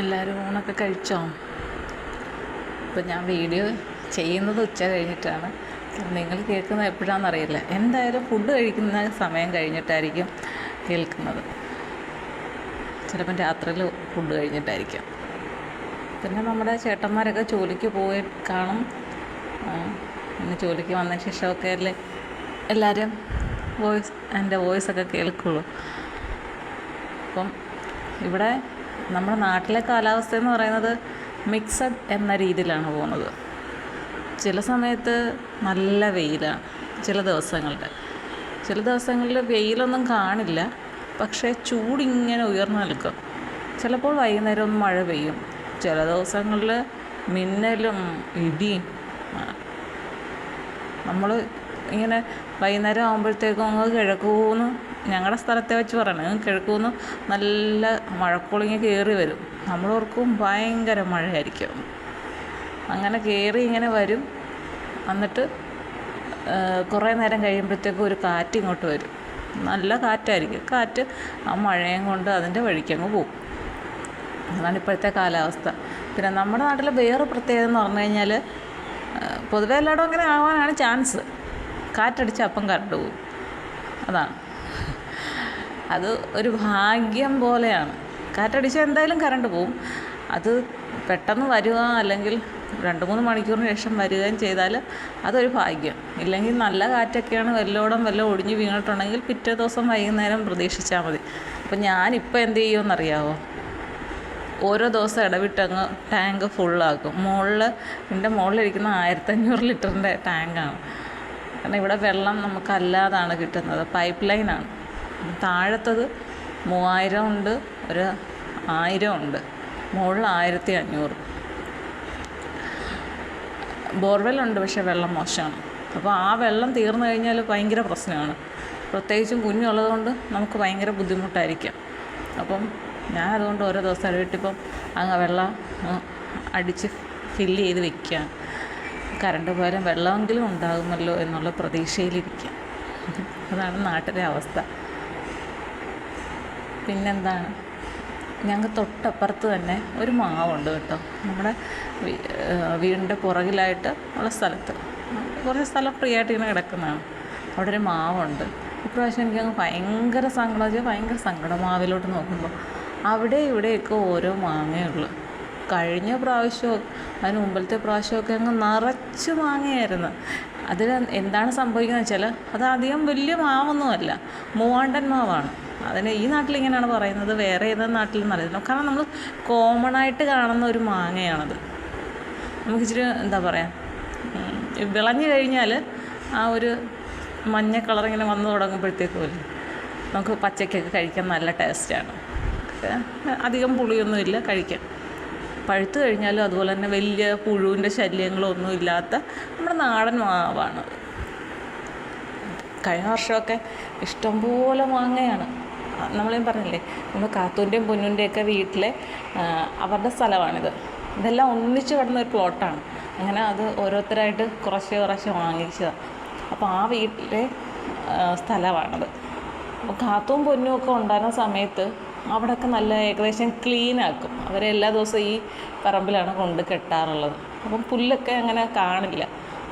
എല്ലാവരും ഊണൊക്കെ കഴിച്ചോ? ഇപ്പം ഞാൻ വീഡിയോ ചെയ്യുന്നത് ഉച്ച കഴിഞ്ഞിട്ടാണ്. നിങ്ങൾ കേൾക്കുന്നത് എപ്പോഴാണെന്നറിയില്ല എന്തായാലും ഫുഡ് കഴിക്കുന്ന സമയം കഴിഞ്ഞിട്ടായിരിക്കും കേൾക്കുന്നത്. ചിലപ്പം രാത്രിയിൽ ഫുഡ് കഴിഞ്ഞിട്ടായിരിക്കും. പിന്നെ നമ്മുടെ ചേട്ടന്മാരൊക്കെ ജോലിക്ക് പോയി കാണും. പിന്നെ ജോലിക്ക് വന്നതിന് ശേഷമൊക്കെ അല്ലേ എല്ലാവരും വോയിസ് എന്റെ വോയിസൊക്കെ കേൾക്കുള്ളൂ. അപ്പം ഇവിടെ നമ്മുടെ നാട്ടിലെ കാലാവസ്ഥ എന്ന് പറയുന്നത് മിക്സഡ് എന്ന രീതിയിലാണ് പോകുന്നത്. ചില സമയത്ത് നല്ല വെയിലാണ് ചില ദിവസങ്ങളിൽ ചില ദിവസങ്ങളിൽ വെയിലൊന്നും കാണില്ല പക്ഷേ ചൂടിങ്ങനെ ഉയർന്നു നിൽക്കും. ചിലപ്പോൾ വൈകുന്നേരം ഒന്ന് മഴ പെയ്യും. ചില ദിവസങ്ങളിൽ മിന്നലും ഇടിയും. നമ്മൾ ഇങ്ങനെ വൈകുന്നേരം ആകുമ്പോഴത്തേക്കും അങ്ങ് കിഴക്കൂന്ന് ഞങ്ങളുടെ സ്ഥലത്തെ വെച്ച് പറയണത് കിഴക്കൂന്ന് നല്ല മഴക്കോളിങ്ങ് കയറി വരും. നമ്മളോർക്കും ഭയങ്കര മഴയായിരിക്കും. അങ്ങനെ കയറി ഇങ്ങനെ വരും. എന്നിട്ട് കുറേ നേരം കഴിയുമ്പോഴത്തേക്കും ഒരു കാറ്റ് ഇങ്ങോട്ട് വരും. നല്ല കാറ്റായിരിക്കും. കാറ്റ് ആ മഴയും കൊണ്ട് അതിന്റെ വഴിക്കങ്ങ് പോകും അതാണ് ഇപ്പോഴത്തെ കാലാവസ്ഥ. പിന്നെ നമ്മുടെ നാട്ടിലെ വേറെ പ്രത്യേകത എന്ന് പറഞ്ഞു കഴിഞ്ഞാൽ പൊതുവെ എല്ലായിടും അങ്ങനെ ആവാനാണ് ചാൻസ്. കാറ്റടിച്ച് അപ്പം കറണ്ട് പോകും അതാണ്. അത് ഒരു ഭാഗ്യം പോലെയാണ്. കാറ്റടിച്ചാൽ എന്തായാലും കറണ്ട് പോവും. അത് പെട്ടെന്ന് വരിക അല്ലെങ്കിൽ രണ്ട് മൂന്ന് മണിക്കൂറിന് ശേഷം വരികയും ചെയ്താൽ അതൊരു ഭാഗ്യം. ഇല്ലെങ്കിൽ നല്ല കാറ്റൊക്കെയാണ് വല്ലോടം വല്ലതും ഒടിഞ്ഞ് വീണിട്ടുണ്ടെങ്കിൽ പിറ്റേ ദിവസം വൈകുന്നേരം പ്രതീക്ഷിച്ചാൽ മതി. അപ്പം ഞാനിപ്പോൾ എന്ത് ചെയ്യുമെന്നറിയാമോ ഓരോ ദിവസം ഇടവിട്ടങ്ങ് ടാങ്ക് ഫുള്ളാക്കും. മുകളിൽ എന്റെ മുകളിലിരിക്കുന്ന ആയിരത്തഞ്ഞൂറ് ലിറ്ററിന്റെ ടാങ്കാണ്. കാരണം ഇവിടെ വെള്ളം നമുക്കല്ലാതാണ് കിട്ടുന്നത്. പൈപ്പ് ലൈനാണ്. താഴത്തത് മൂവായിരം ഉണ്ട് ഒരു ആയിരം ഉണ്ട്. മുകളിൽ ആയിരത്തി അഞ്ഞൂറ്. ബോർവെല്ലുണ്ട് പക്ഷേ വെള്ളം മോശമാണ്. അപ്പോൾ ആ വെള്ളം തീർന്നു കഴിഞ്ഞാൽ ഭയങ്കര പ്രശ്നമാണ്. പ്രത്യേകിച്ചും കുഞ്ഞുള്ളതുകൊണ്ട് നമുക്ക് ഭയങ്കര ബുദ്ധിമുട്ടായിരിക്കും. അപ്പം ഞാൻ അതുകൊണ്ട് ഓരോ ദിവസം ഇടവിട്ടിപ്പം അങ്ങ് വെള്ളം അടിച്ച് ഫില്ല് ചെയ്ത് വെക്കുക. കറണ്ട് പോയാലും വെള്ളമെങ്കിലും ഉണ്ടാകുമല്ലോ എന്നുള്ള പ്രതീക്ഷയിലിരിക്കുക. അതാണ് നാട്ടിലെ അവസ്ഥ. പിന്നെന്താണ്? ഞങ്ങൾക്ക് തൊട്ടപ്പുറത്ത് തന്നെ ഒരു മാവുണ്ട് കേട്ടോ. നമ്മുടെ വീടിന്റെ പുറകിലായിട്ട് ഉള്ള സ്ഥലത്ത്. കുറച്ച് സ്ഥലം ഫ്രീ ആയിട്ട് ഇങ്ങനെ കിടക്കുന്നതാണ്. അവിടെ ഒരു മാവുണ്ട്. ഇപ്രാവശ്യം എനിക്കങ്ങ് ഭയങ്കര സങ്കടം ഭയങ്കര സങ്കടം മാവിലോട്ട് നോക്കുമ്പോൾ അവിടെ ഇവിടെയൊക്കെ ഓരോ മാങ്ങയുള്ളു കഴിഞ്ഞ പ്രാവശ്യം അതിന് മുമ്പിലത്തെ പ്രാവശ്യമൊക്കെ അങ്ങ് നിറച്ച് മാങ്ങയായിരുന്നു. അതിൽ എന്താണ് സംഭവിക്കുന്നത് വെച്ചാൽ അത് അധികം വലിയ മാവൊന്നുമല്ല. മൂവാണ്ടൻ മാവാണ്. അതിന് ഈ നാട്ടിൽ ഇങ്ങനെയാണ് പറയുന്നത് വേറെ ഏത് നാട്ടിലെന്ന് അറിയില്ല കാരണം നമ്മൾ കോമൺ ആയിട്ട് കാണുന്ന ഒരു മാങ്ങയാണത്. നമുക്ക് ഇച്ചിരി എന്താ പറയുക വിളഞ്ഞു കഴിഞ്ഞാൽ ആ ഒരു മഞ്ഞ കളർ ഇങ്ങനെ വന്നു തുടങ്ങുമ്പോഴത്തേക്കും നമുക്ക് പച്ചക്കൊക്കെ കഴിക്കാൻ നല്ല ടേസ്റ്റാണ് അധികം പുളിയൊന്നുമില്ല കഴിക്കാൻ പഴുത്തു കഴിഞ്ഞാലും അതുപോലെ തന്നെ വലിയ പുഴുവിന്റെ ശല്യങ്ങളൊന്നും ഇല്ലാത്ത നമ്മുടെ നാടൻ മാവാണ്. കഴിഞ്ഞ വർഷമൊക്കെ ഇഷ്ടംപോലെ മാങ്ങയാണ്. നമ്മളേം പറഞ്ഞില്ലേ നമ്മൾ കാത്തൂന്റെയും പൊന്നൂന്റെയൊക്കെ വീട്ടിലെ അവരുടെ സ്ഥലമാണിത്. ഇതെല്ലാം ഒന്നിച്ച് കിടന്ന ഒരു പ്ലോട്ടാണ്. അങ്ങനെ അത് ഓരോരുത്തരായിട്ട് കുറച്ച് കുറച്ച് വാങ്ങിച്ചതാണ് അപ്പോൾ ആ വീട്ടിലെ സ്ഥലമാണത്. അപ്പോൾ കാത്തും പൊന്നും ഒക്കെ ഉണ്ടായിരുന്ന സമയത്ത് അവിടെയൊക്കെ നല്ല ഏകദേശം ക്ലീൻ ആക്കും. അവരെ എല്ലാ ദിവസവും ഈ പറമ്പിലാണ് കൊണ്ട് കെട്ടാറുള്ളത്. അപ്പം പുല്ലൊക്കെ അങ്ങനെ കാണില്ല.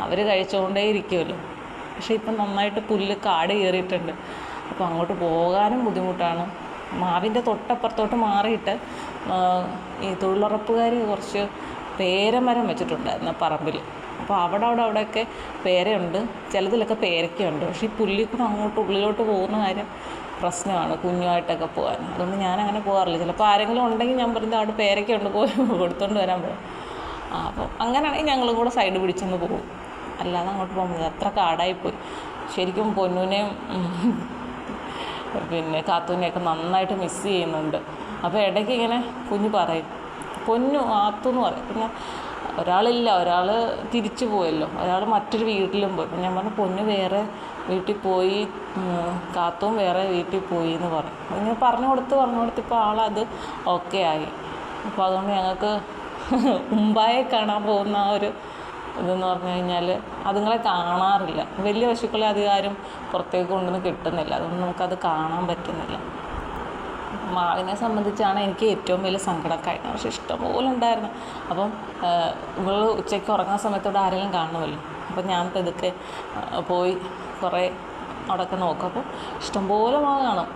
അവർ കഴിച്ചുകൊണ്ടേ ഇരിക്കുമല്ലോ പക്ഷേ ഇപ്പം നന്നായിട്ട് പുല്ല് കാട് കയറിയിട്ടുണ്ട്. അപ്പോൾ അങ്ങോട്ട് പോകാനും ബുദ്ധിമുട്ടാണ്. മാവിന്റെ തൊട്ടപ്പുറത്തോട്ട് മാറിയിട്ട് ഈ തൊഴിലുറപ്പുകാർ കുറച്ച് പേരമരം വെച്ചിട്ടുണ്ടായിരുന്നു പറമ്പിൽ അപ്പോൾ അവിടെ അവിടെ അവിടെയൊക്കെ പേരയുണ്ട്. ചിലതിലൊക്കെ പേരയ്ക്കുണ്ട് പക്ഷേ ഈ പുല്ലിക്കൂടെ അങ്ങോട്ട് ഉള്ളിലോട്ട് പോകുന്ന കാര്യം പ്രശ്നമാണ് കുഞ്ഞുമായിട്ടൊക്കെ പോകാൻ. അതുകൊണ്ട് ഞാൻ അങ്ങനെ പോകാറില്ല. ചിലപ്പോൾ ആരെങ്കിലും ഉണ്ടെങ്കിൽ ഞാൻ പറയുന്നത് അവിടെ പേരയ്ക്കുണ്ട് പോയി കൊടുത്തോണ്ട് വരാൻ പോകും അപ്പോൾ അങ്ങനെയാണെങ്കിൽ ഞങ്ങളും കൂടെ സൈഡ് പിടിച്ചൊന്ന് പോകും. അല്ലാതെ അങ്ങോട്ട് പോകുമ്പോൾ അത്ര കാടായിപ്പോയി. ശരിക്കും പൊന്നൂനെയും പിന്നെ കാത്തൂനെയൊക്കെ നന്നായിട്ട് മിസ് ചെയ്യുന്നുണ്ട്. അപ്പോൾ ഇടയ്ക്ക് ഇങ്ങനെ കുഞ്ഞ് പറയും പൊന്നു ആത്തു എന്ന് പറയും. പിന്നെ ഒരാളില്ല ഒരാൾ തിരിച്ചു പോയല്ലോ. ഒരാൾ മറ്റൊരു വീട്ടിലും പോയി. ഞാൻ പറഞ്ഞു പൊന്നു വേറെ വീട്ടിൽ പോയി കാത്തും വേറെ വീട്ടിൽ പോയി എന്ന് പറയും ഇങ്ങനെ പറഞ്ഞു കൊടുത്ത് പറഞ്ഞു കൊടുത്ത് ഇപ്പോൾ ആളത് ഓക്കെ ആയി. അപ്പോൾ അതുകൊണ്ട് ഞങ്ങൾക്ക് ഉമ്പായെ കാണാൻ പോകുന്ന ആ ഒരു ഇതെന്ന് പറഞ്ഞു കഴിഞ്ഞാൽ അതുങ്ങളെ കാണാറില്ല. വലിയ പശുക്കളെ അധികാരം പുറത്തേക്ക് കൊണ്ടുവന്ന് കിട്ടുന്നില്ല. അതുകൊണ്ട് നമുക്കത് കാണാൻ പറ്റുന്നില്ല. മാവിനെ സംബന്ധിച്ചാണ് എനിക്ക് ഏറ്റവും വലിയ സങ്കടക്കായിരുന്നു പക്ഷെ ഇഷ്ടംപോലെ ഉണ്ടായിരുന്നു. അപ്പം ഇവൾ ഉച്ചയ്ക്ക് ഉറങ്ങുന്ന സമയത്തോടെ ആരെങ്കിലും കാണുമല്ലോ? അപ്പം ഞാൻ പതുക്കെ പോയി കുറേ അവിടെയൊക്കെ നോക്കും. അപ്പോൾ ഇഷ്ടംപോലെ മാങ്ങ കാണും.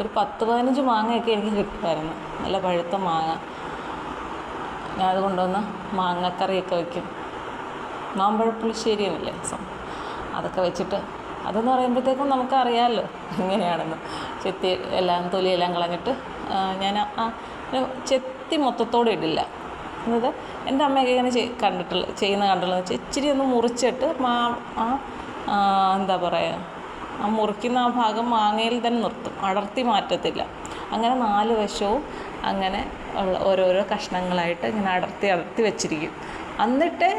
ഒരു പത്ത് പതിനഞ്ച് മാങ്ങയൊക്കെ എനിക്ക് കിട്ടുമായിരുന്നു. നല്ല പഴുത്ത മാങ്ങ. ഞാൻ കൊണ്ടുവന്ന് മാങ്ങക്കറിയൊക്കെ വയ്ക്കും മാമ്പഴപ്പുളിശ്ശേരി സം അതൊക്കെ വെച്ചിട്ട് അതെന്ന് പറയുമ്പോഴത്തേക്കും നമുക്കറിയാമല്ലോ എങ്ങനെയാണെന്ന്. ചെത്തി എല്ലാം തൊലിയെല്ലാം കളഞ്ഞിട്ട് ഞാൻ ആ ചെത്തി മൊത്തത്തോടെ ഇടില്ല. എന്നത് എന്റെ അമ്മയൊക്കെ ഇങ്ങനെ ചെയ് കണ്ടിട്ടുള്ള ചെയ്യുന്ന കണ്ടുള്ളത് വെച്ചാൽ ഇച്ചിരി ഒന്ന് മുറിച്ചിട്ട് മാ ആ എന്താ പറയുക ആ മുറിക്കുന്ന ആ ഭാഗം മാങ്ങയിൽ തന്നെ നിർത്തും. അടർത്തി മാറ്റത്തില്ല. അങ്ങനെ നാല് വശവും അങ്ങനെ ഉള്ള ഓരോരോ കഷ്ണങ്ങളായിട്ട് ഇങ്ങനെ അടർത്തി അടർത്തി വെച്ചിരിക്കും. എന്നിട്ട്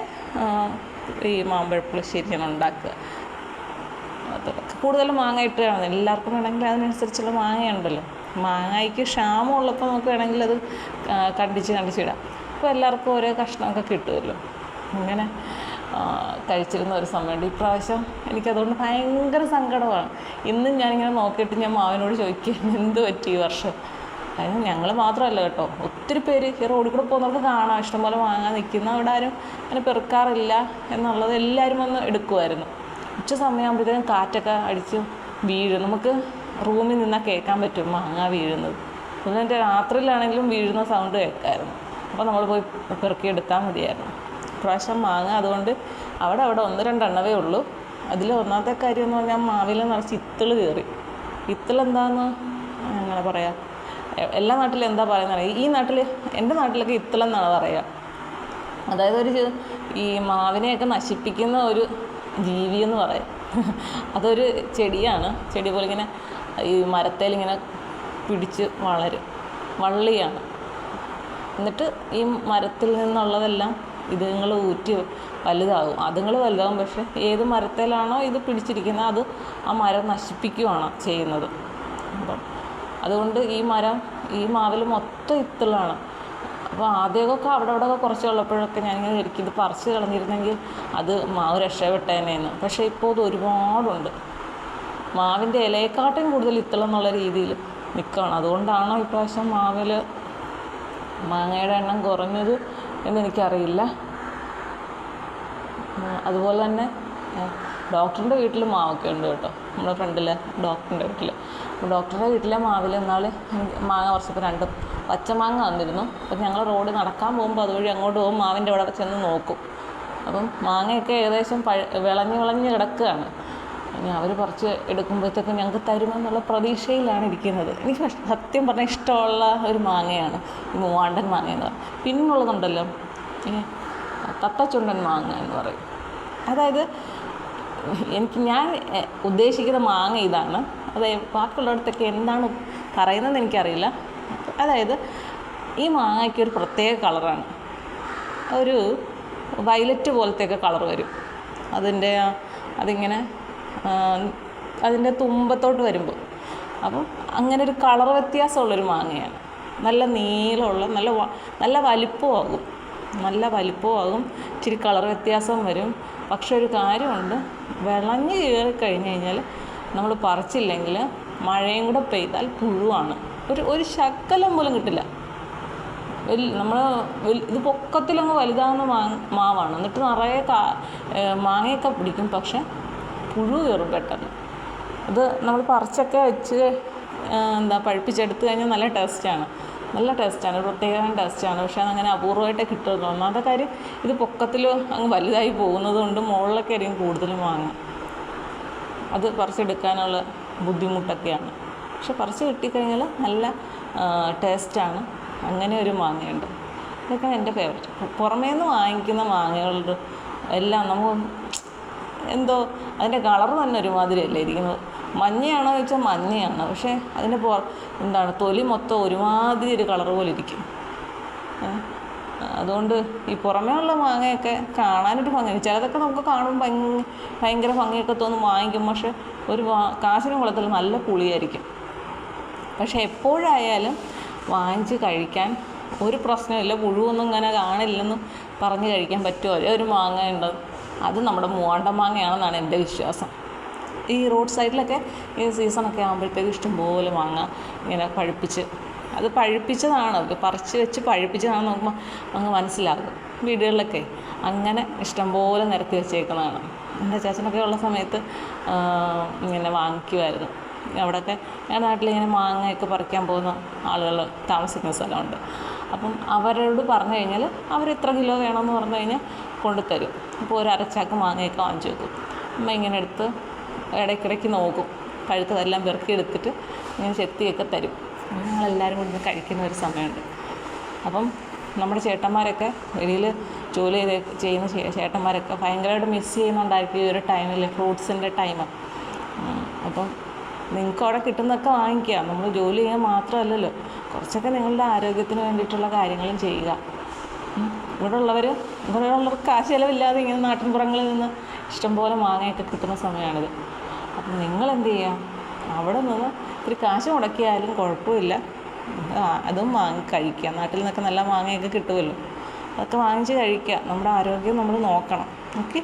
ഈ മാമ്പഴപ്പുളിശ്ശേരിയാണ് ഉണ്ടാക്കുക. കൂടുതൽ കൂടുതലും മാങ്ങ ഇട്ട് കാണുന്നത്. എല്ലാവർക്കും വേണമെങ്കിൽ അതിനനുസരിച്ചുള്ള മാങ്ങയുണ്ടല്ലോ മാങ്ങയ്ക്ക് ക്ഷാമമുള്ളപ്പോൾ നമുക്ക് വേണമെങ്കിൽ അത് കണ്ടിച്ച് കണ്ടിച്ചിടാം അപ്പോൾ എല്ലാവർക്കും ഓരോ കഷ്ണമൊക്കെ കിട്ടുമല്ലോ. അങ്ങനെ കഴിച്ചിരുന്ന ഒരു സമയമുണ്ട് ഇപ്രാവശ്യം എനിക്കതുകൊണ്ട് ഭയങ്കര സങ്കടമാണ്. ഇന്നും ഞാനിങ്ങനെ നോക്കിയിട്ട് ഞാൻ മാവിനോട് ചോദിക്കുകയാണ് എന്ത് പറ്റി ഈ വർഷം? അതിന് ഞങ്ങൾ മാത്രമല്ല കേട്ടോ. ഒത്തിരി പേര് ഈ റോഡിൽ കൂടെ പോകുന്നവർക്ക് കാണാം. ഇഷ്ടംപോലെ വാങ്ങാൻ നിൽക്കുന്ന അവിടെ ആരും അങ്ങനെ പെറുക്കാറില്ല എന്നുള്ളത് എല്ലാവരും വന്ന് എടുക്കുമായിരുന്നു ഉച്ച സമയമാകുമ്പോഴത്തേക്കും കാറ്റൊക്കെ അടിച്ച് വീഴും. നമുക്ക് റൂമിൽ നിന്നാൽ കേൾക്കാൻ പറ്റും മാങ്ങ വീഴുന്നത്. അതുകൊണ്ട് രാത്രിയിലാണെങ്കിലും വീഴുന്ന സൗണ്ട് കേൾക്കായിരുന്നു. അപ്പോൾ നമ്മൾ പോയി പെറുക്കി എടുത്താൽ മതിയായിരുന്നു. പ്രാവശ്യം മാങ്ങ അതുകൊണ്ട് അവിടെ അവിടെ ഒന്ന് രണ്ടെണ്ണവേ ഉള്ളൂ. അതിൽ ഒന്നാമത്തെ കാര്യം എന്ന് പറഞ്ഞാൽ മാവിൽ നിറച്ച് ഇത്തിൾ കയറി. ഇത്തിൾ എന്താണെന്ന് എങ്ങനെ പറയാം? എല്ലാ നാട്ടിലും എന്താ പറയുന്നത് ഈ നാട്ടിൽ എന്റെ നാട്ടിലൊക്കെ ഇത്തിളെന്നാണ് പറയുക. അതായത് ഒരു ഈ മാവിനെയൊക്കെ നശിപ്പിക്കുന്ന ഒരു ജീവി എന്ന് പറയും. അതൊരു ചെടിയാണ്. ചെടി പോലെ ഇങ്ങനെ ഈ മരത്തേൽ ഇങ്ങനെ പിടിച്ച് വളരും. വള്ളിയാണ്. എന്നിട്ട് ഈ മരത്തിൽ നിന്നുള്ളതെല്ലാം ഇതുങ്ങൾ ഊറ്റി വലുതാകും. അതുങ്ങൾ വലുതാകും. പക്ഷേ ഏത് മരത്തേലാണോ ഇത് പിടിച്ചിരിക്കുന്നത് അത് ആ മരം നശിപ്പിക്കുകയാണ് ചെയ്യുന്നത്. അതുകൊണ്ട് ഈ മരം ഈ മാവിൽ മൊത്തം ഇത്തളാണ്. അപ്പോൾ ആദ്യമൊക്കെ അവിടെ അവിടെ ഒക്കെ കുറച്ച് ഉള്ളപ്പോഴൊക്കെ ഞാനിങ്ങനെ ശരിക്കും ഇത് പറിച്ച് കളഞ്ഞിരുന്നെങ്കിൽ അത് മാവ് രക്ഷപ്പെട്ടേനേന്ന്. പക്ഷേ ഇപ്പോൾ അത് ഒരുപാടുണ്ട്. മാവിന്റെ ഇലയെക്കാട്ടും കൂടുതൽ ഇത്തളം എന്നുള്ള രീതിയിൽ നിൽക്കുകയാണ്. അതുകൊണ്ടാണോ ഇപ്രാവശ്യം മാവിൽ മാങ്ങയുടെ എണ്ണം കുറഞ്ഞത് എന്നെനിക്കറിയില്ല അതുപോലെ തന്നെ ഡോക്ടറിന്റെ വീട്ടിൽ മാവൊക്കെ ഉണ്ട് കേട്ടോ. നമ്മുടെ ഫ്രണ്ടിലെ ഡോക്ടറിന്റെ വീട്ടിൽ അപ്പോൾ ഡോക്ടറുടെ വീട്ടിലെ മാവിൽ എന്നാൽ മാങ്ങ പറിച്ചപ്പോൾ രണ്ട് പച്ചമാങ്ങ വന്നിരുന്നു അപ്പോൾ ഞങ്ങൾ റോഡ് നടക്കാൻ പോകുമ്പോൾ അതുവഴി അങ്ങോട്ട് പോകും മാവിന്റെ അവിടെ ചെന്ന് നോക്കും. അപ്പം മാങ്ങയൊക്കെ ഏകദേശം പഴ വിളഞ്ഞ് വിളഞ്ഞ് കിടക്കുകയാണ്. ഇനി അവർ പറിച്ച് എടുക്കുമ്പോഴത്തേക്കും ഞങ്ങൾക്ക് തരുമെന്നുള്ള പ്രതീക്ഷയിലാണ് ഇരിക്കുന്നത്. എനിക്ക് സത്യം പറഞ്ഞാൽ ഇഷ്ടമുള്ള ഒരു മാങ്ങയാണ് ഈ മൂവാണ്ടൻ മാങ്ങ എന്ന് പറയും പിന്നുള്ളതുണ്ടല്ലോ തത്തച്ചുണ്ടൻ മാങ്ങ എന്ന് പറയും. അതായത് എനിക്ക് ഞാൻ ഉദ്ദേശിക്കുന്ന മാങ്ങ ഇതാണ്. അതായത് ബാക്കിയുള്ളിടത്തൊക്കെ എന്താണ് പറയുന്നതെന്ന് എനിക്കറിയില്ല. അതായത് ഈ മാങ്ങയ്ക്ക് ഒരു പ്രത്യേക കളറാണ്. ഒരു വയലറ്റ് പോലത്തെയൊക്കെ കളർ വരും. അതിന്റെ അതിങ്ങനെ അതിന്റെ തുമ്പത്തോട്ട് വരുമ്പോൾ. അപ്പം അങ്ങനെ ഒരു കളർ വ്യത്യാസമുള്ളൊരു മാങ്ങയാണ്. നല്ല നീളമുള്ള നല്ല നല്ല വലിപ്പമാകും നല്ല വലിപ്പമാകും. ഇച്ചിരി കളർ വ്യത്യാസം വരും. പക്ഷെ ഒരു കാര്യമുണ്ട്. വിളഞ്ഞ് കയറി കഴിഞ്ഞ് കഴിഞ്ഞാൽ നമ്മൾ പറിച്ചില്ലെങ്കിൽ മഴയും കൂടെ പെയ്താൽ പുഴുവാണ്. ഒരു ഒരു ശക്കലം പോലും കിട്ടില്ല. വലിയ നമ്മൾ ഇത് പൊക്കത്തിലങ്ങ് വലുതാവുന്ന മാ മാവാണ്. എന്നിട്ട് നിറയെ കാ മാങ്ങയൊക്കെ പിടിക്കും. പക്ഷെ പുഴു കയറും പെട്ടെന്ന്. ഇത് നമ്മൾ പറിച്ചൊക്കെ വെച്ച് എന്താ പഴുപ്പിച്ചെടുത്ത് കഴിഞ്ഞാൽ നല്ല ടേസ്റ്റാണ്. നല്ല ടേസ്റ്റാണ് ഒരു പ്രത്യേകം ടേസ്റ്റാണ്. പക്ഷെ അതങ്ങനെ അപൂർവമായിട്ടേ കിട്ടുള്ളൂ. ഒന്നാമത്തെ കാര്യം ഇത് പൊക്കത്തിൽ അങ്ങ് വലുതായി പോകുന്നത് കൊണ്ട് മുകളിലൊക്കെ ആയിരിക്കും കൂടുതലും വാങ്ങുക. അത് പറിച്ചെടുക്കാനുള്ള ബുദ്ധിമുട്ടൊക്കെയാണ്. പക്ഷെ പറിച്ച് കിട്ടിക്കഴിഞ്ഞാൽ നല്ല ടേസ്റ്റാണ്. അങ്ങനെ ഒരു മാങ്ങയുണ്ട്. ഇതൊക്കെ എന്റെ ഫേവററ്റ്. പുറമേ നിന്ന് വാങ്ങിക്കുന്ന മാങ്ങകളുടെ എല്ലാം നമുക്ക് എന്തോ അതിന്റെ കളർ തന്നെ ഒരുമാതിരിയല്ലേ ഇരിക്കുന്നത്. മഞ്ഞയാണോ വെച്ചാൽ മഞ്ഞയാണ്. പക്ഷേ അതിന്റെ പുറ എന്താണ് തൊലി മൊത്തം ഒരുമാതിരി ഒരു കളർ പോലെ ഇരിക്കും. അതുകൊണ്ട് ഈ പുറമേ ഉള്ള മാങ്ങയൊക്കെ കാണാനൊരു ഭംഗി ചിലതൊക്കെ നമുക്ക് കാണുമ്പോൾ ഭയങ്കര ഭംഗിയൊക്കെ തോന്നും വാങ്ങിക്കും പക്ഷെ ഒരു വാ- കാശിനും കുളത്തിൽ നല്ല പുളിയായിരിക്കും. പക്ഷെ എപ്പോഴായാലും വാങ്ങിച്ച് കഴിക്കാൻ ഒരു പ്രശ്നമില്ല. പുഴുവൊന്നും ഇങ്ങനെ കാണില്ലെന്ന് പറഞ്ഞ് കഴിക്കാൻ പറ്റുമോ? ഒരു മാങ്ങ ഉണ്ട് അത് നമ്മുടെ മൂവാണ്ട മാങ്ങയാണെന്നാണ് എന്റെ വിശ്വാസം. ഈ റോഡ് സൈഡിലൊക്കെ ഈ സീസണൊക്കെ ആകുമ്പോഴത്തേക്ക് ഇഷ്ടംപോലെ മാങ്ങ ഇങ്ങനെ പഴുപ്പിച്ച് അത് പഴുപ്പിച്ചതാണ് പറിച്ച് വെച്ച് പഴുപ്പിച്ചതാണെന്ന് നോക്കുമ്പോൾ അങ്ങ് മനസ്സിലാകും. വീടുകളിലൊക്കെ അങ്ങനെ ഇഷ്ടംപോലെ നിരത്തി വെച്ചേക്കുന്നതാണ്. എന്റെ ചേച്ചനൊക്കെ ഉള്ള സമയത്ത് ഇങ്ങനെ വാങ്ങിക്കുമായിരുന്നു അവിടെയൊക്കെ ഞങ്ങളുടെ നാട്ടിലിങ്ങനെ മാങ്ങയൊക്കെ പറിക്കാൻ പോകുന്ന ആളുകൾ താമസിക്കുന്ന സ്ഥലമുണ്ട്. അപ്പം അവരോട് പറഞ്ഞു കഴിഞ്ഞാൽ അവർ ഇത്ര കിലോ വേണമെന്ന് പറഞ്ഞു കഴിഞ്ഞാൽ കൊണ്ടുതരും അപ്പോൾ ഒരു അരച്ചാക്ക് മാങ്ങയൊക്കെ വാങ്ങിച്ചു വെക്കും. അമ്മ ഇങ്ങനെ എടുത്ത് ഇടയ്ക്കിടയ്ക്ക് നോക്കും. പഴുത്തതെല്ലാം പെറുക്കി എടുത്തിട്ട് ഇങ്ങനെ ചെത്തിയൊക്കെ തരും. ഞങ്ങളെല്ലാവരും കൂടി കഴിക്കുന്ന ഒരു സമയമുണ്ട്. അപ്പം നമ്മുടെ ചേട്ടന്മാരൊക്കെ വെളിയിൽ ജോലി ചെയ്ത് ചെയ്യുന്ന ചേട്ടന്മാരൊക്കെ ഭയങ്കരമായിട്ട് മിസ് ചെയ്യുന്നുണ്ടായിരിക്കും ഈ ഒരു ടൈമിൽ ഫ്രൂട്ട്സിന്റെ ടൈം അപ്പം നിങ്ങൾക്ക് അവിടെ കിട്ടുന്നതൊക്കെ വാങ്ങിക്കുക. നമ്മൾ ജോലി ചെയ്യാൻ മാത്രമല്ലല്ലോ. കുറച്ചൊക്കെ നിങ്ങളുടെ ആരോഗ്യത്തിന് വേണ്ടിയിട്ടുള്ള കാര്യങ്ങളും ചെയ്യുക. ഇവിടെ ഉള്ളവർ കാശ് ചിലവില്ലാതെ ഇങ്ങനെ നാട്ടിൻപുറങ്ങളിൽ നിന്ന് ഇഷ്ടംപോലെ മാങ്ങയൊക്കെ കിട്ടുന്ന സമയമാണിത്. അപ്പം നിങ്ങൾ എന്ത് ചെയ്യുക അവിടെ നിന്ന് ഇത്തിരി കാശ് മുടക്കിയാലും കുഴപ്പമില്ല. അതും വാങ്ങി കഴിക്കുക. നാട്ടിൽ നിന്നൊക്കെ നല്ല മാങ്ങയൊക്കെ കിട്ടുമല്ലോ. അതൊക്കെ വാങ്ങിച്ച് കഴിക്കുക. നമ്മുടെ ആരോഗ്യം നമ്മൾ നോക്കണം. ഓക്കെ?